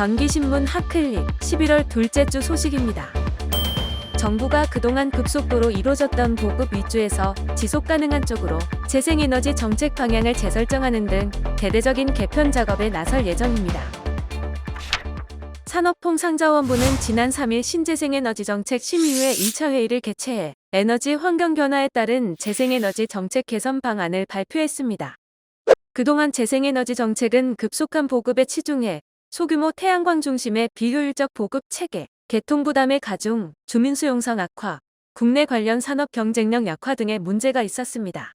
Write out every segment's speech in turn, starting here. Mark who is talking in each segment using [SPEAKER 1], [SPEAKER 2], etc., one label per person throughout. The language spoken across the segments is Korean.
[SPEAKER 1] 전기신문 핫클릭 11월 둘째 주 소식입니다. 정부가 그동안 급속도로 이루어졌던 보급 위주에서 지속 가능한 쪽으로 재생에너지 정책 방향을 재설정하는 등 대대적인 개편 작업에 나설 예정입니다. 산업통상자원부는 지난 3일 신재생에너지 정책 심의회 1차 회의를 개최해 에너지 환경 변화에 따른 재생에너지 정책 개선 방안을 발표했습니다. 그동안 재생에너지 정책은 급속한 보급에 치중해 소규모 태양광 중심의 비효율적 보급 체계, 개통 부담의 가중, 주민 수용성 악화, 국내 관련 산업 경쟁력 약화 등의 문제가 있었습니다.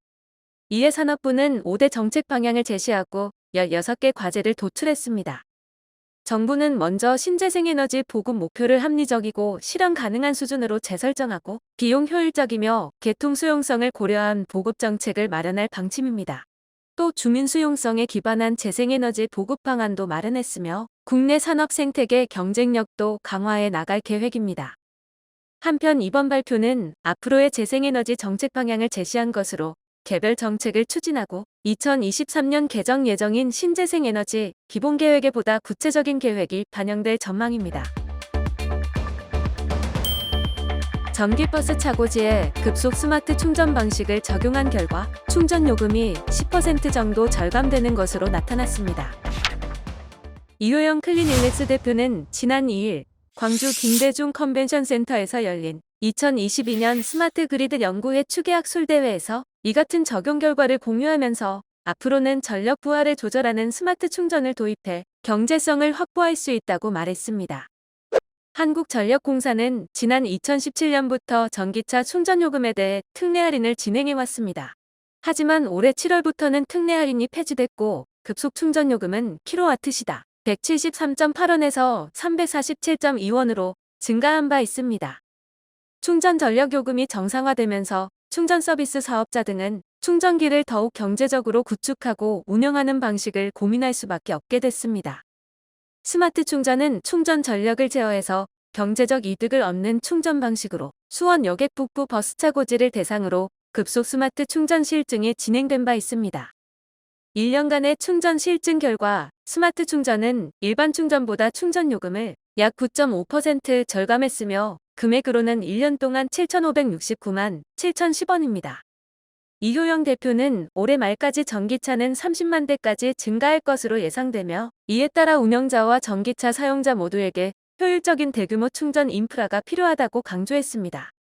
[SPEAKER 1] 이에 산업부는 5대 정책 방향을 제시하고 16개 과제를 도출했습니다. 정부는 먼저 신재생에너지 보급 목표를 합리적이고 실현 가능한 수준으로 재설정하고 비용 효율적이며 개통 수용성을 고려한 보급 정책을 마련할 방침입니다. 또 주민 수용성에 기반한 재생에너지 보급 방안도 마련했으며 국내 산업 생태계 경쟁력도 강화해 나갈 계획입니다. 한편 이번 발표는 앞으로의 재생에너지 정책 방향을 제시한 것으로 개별 정책을 추진하고 2023년 개정 예정인 신재생에너지 기본계획에 보다 구체적인 계획이 반영될 전망입니다. 전기버스 차고지에 급속 스마트 충전 방식을 적용한 결과 충전 요금이 10% 정도 절감되는 것으로 나타났습니다. 이효영 클린일렉스 대표는 지난 2일 광주 김대중 컨벤션 센터에서 열린 2022년 스마트 그리드 연구회 추계학 술 대회에서 이 같은 적용 결과를 공유하면서 앞으로는 전력 부하를 조절하는 스마트 충전을 도입해 경제성을 확보할 수 있다고 말했습니다. 한국전력공사는 지난 2017년부터 전기차 충전 요금에 대해 특례 할인을 진행해 왔습니다. 하지만 올해 7월부터는 특례 할인이 폐지됐고 급속 충전 요금은 킬로와트시다 173.8원에서 347.2원으로 증가한 바 있습니다. 충전 전력 요금이 정상화되면서 충전 서비스 사업자 등은 충전기를 더욱 경제적으로 구축하고 운영하는 방식을 고민할 수밖에 없게 됐습니다. 스마트 충전은 충전 전력을 제어해서 경제적 이득을 얻는 충전 방식으로 수원 여객 북부 버스 차 고지를 대상으로 급속 스마트 충전 실증이 진행된 바 있습니다. 1년간의 충전 실증 결과 스마트 충전은 일반 충전보다 충전 요금을 약 9.5% 절감했으며 금액으로는 1년 동안 7,569만 7,010원입니다. 이효영 대표는 올해 말까지 전기차는 30만 대까지 증가할 것으로 예상되며 이에 따라 운영자와 전기차 사용자 모두에게 효율적인 대규모 충전 인프라가 필요하다고 강조했습니다.